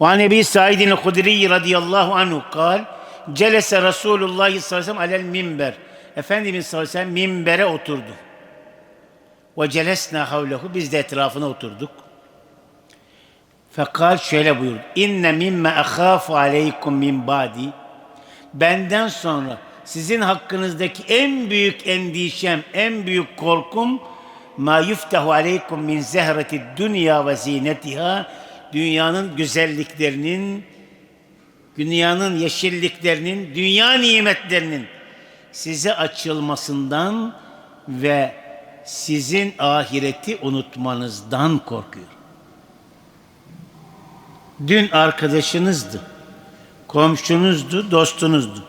وعن ابي سعيد الخدري رضي الله عنه قال celese Resulullah sallallahu aleyhi ve sellem alel minber. Efendimiz sallallahu aleyhi ve sellem minbere oturdu. Ve celesna havlehu biz de etrafına oturduk. Fekal şöyle buyurdu. İnne mimme ahafu aleykum min badi. Benden sonra sizin hakkınızdaki en büyük endişem, en büyük korkum ma yuftahu aleykum min zehreti dünya ve zinetiha dünyanın güzelliklerinin dünyanın yeşilliklerinin, dünya nimetlerinin size açılmasından ve sizin ahireti unutmanızdan korkuyor. Dün arkadaşınızdı, komşunuzdu, dostunuzdu.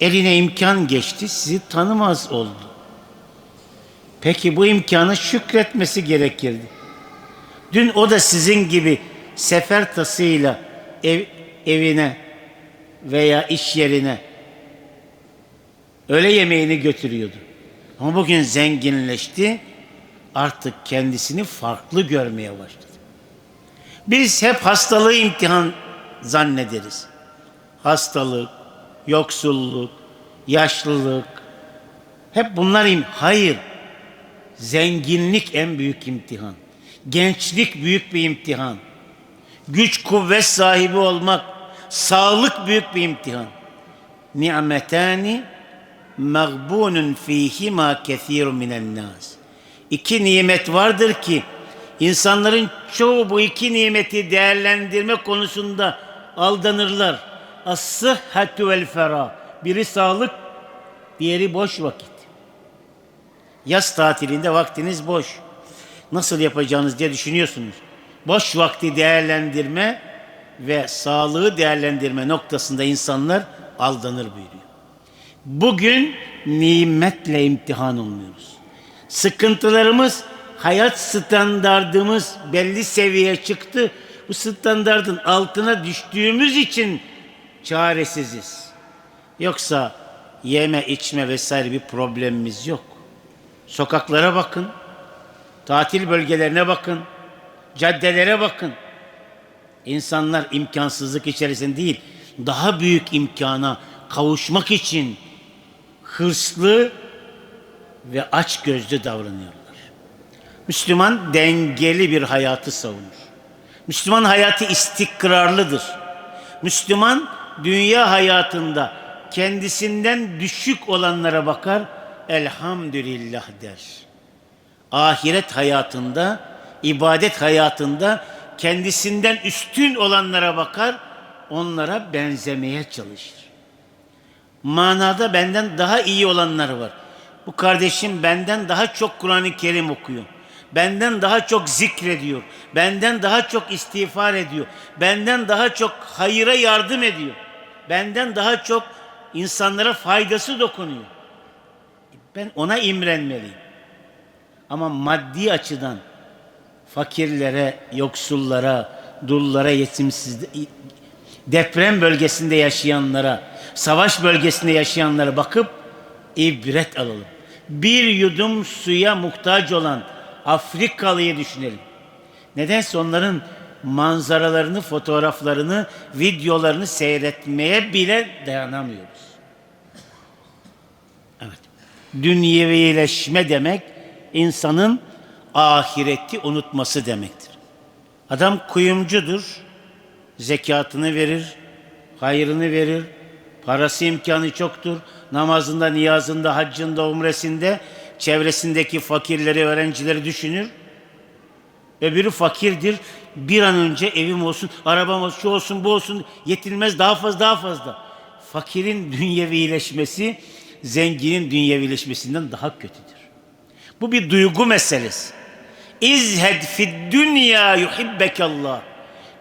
Eline imkan geçti, sizi tanımaz oldu. Peki bu imkanı şükretmesi gerekirdi. Dün o da sizin gibi sefer tasıyla ev, evine veya iş yerine öğle yemeğini götürüyordu. Ama bugün zenginleşti, artık kendisini farklı görmeye başladı. Biz hep hastalığı imtihan zannederiz. Hastalık, yoksulluk, yaşlılık, hep bunlar im hayır. Zenginlik en büyük imtihan. Gençlik büyük bir imtihan. Güç kuvvet sahibi olmak, sağlık büyük bir imtihan. Ni'metani mağbunun fihima kethirun minen nas. İki nimet vardır ki insanların çoğu bu iki nimeti değerlendirme konusunda aldanırlar. As-sıhhatu vel fera. Biri sağlık, diğeri boş vakit. Yaz tatilinde vaktiniz boş. Nasıl yapacağınız diye düşünüyorsunuz. Boş vakti değerlendirme ve sağlığı değerlendirme noktasında insanlar aldanır buyuruyor. Bugün nimetle imtihan olmuyoruz. Sıkıntılarımız, hayat standardımız belli seviyeye çıktı. Bu standardın altına düştüğümüz için çaresiziz. Yoksa yeme, içme vesaire bir problemimiz yok. Sokaklara bakın, tatil bölgelerine bakın, caddelere bakın. İnsanlar imkansızlık içerisinde değil, daha büyük imkana kavuşmak için hırslı ve aç gözlü davranıyorlar. Müslüman dengeli bir hayatı savunur. Müslüman hayatı istikrarlıdır. Müslüman dünya hayatında kendisinden düşük olanlara bakar, elhamdülillah der. Ahiret hayatında, ibadet hayatında kendisinden üstün olanlara bakar, onlara benzemeye çalışır. Manada benden daha iyi olanlar var. Bu kardeşim benden daha çok Kur'an-ı Kerim okuyor. Benden daha çok zikrediyor. Benden daha çok istiğfar ediyor. Benden daha çok hayıra yardım ediyor. Benden daha çok insanlara faydası dokunuyor. Ben ona imrenmeliyim. Ama maddi açıdan fakirlere, yoksullara, dullara, yetimsiz, deprem bölgesinde yaşayanlara, savaş bölgesinde yaşayanlara bakıp ibret alalım. Bir yudum suya muhtaç olan Afrikalıyı düşünelim. Nedense onların manzaralarını, fotoğraflarını, videolarını seyretmeye bile dayanamıyoruz. Evet. Dünyevileşme demek insanın ahireti unutması demektir. Adam kuyumcudur, zekatını verir, hayrını verir, parası imkanı çoktur, namazında, niyazında, haccında, umresinde çevresindeki fakirleri, öğrencileri düşünür. Öbürü fakirdir, bir an önce evim olsun, arabam olsun, şu olsun, bu olsun, yetilmez daha fazla, daha fazla. Fakirin dünyevileşmesi, zenginin dünyevileşmesinden daha kötüdür. Bu bir duygu meselesi. İzhed fid dünya yuhibbekallah.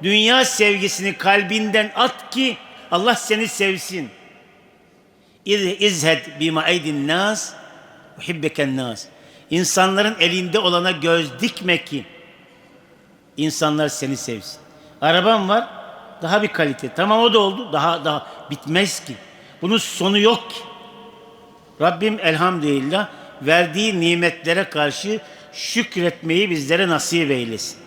Dünya sevgisini kalbinden at ki Allah seni sevsin. İzhed bima eydin nas yuhibbeken nas. İnsanların elinde olana göz dikme ki insanlar seni sevsin. Araban var, daha bir kalite. Tamam o da oldu, daha daha bitmez ki. Bunun sonu yok ki. Rabbim elhamdülillah verdiği nimetlere karşı şükretmeyi bizlere nasip eylesin.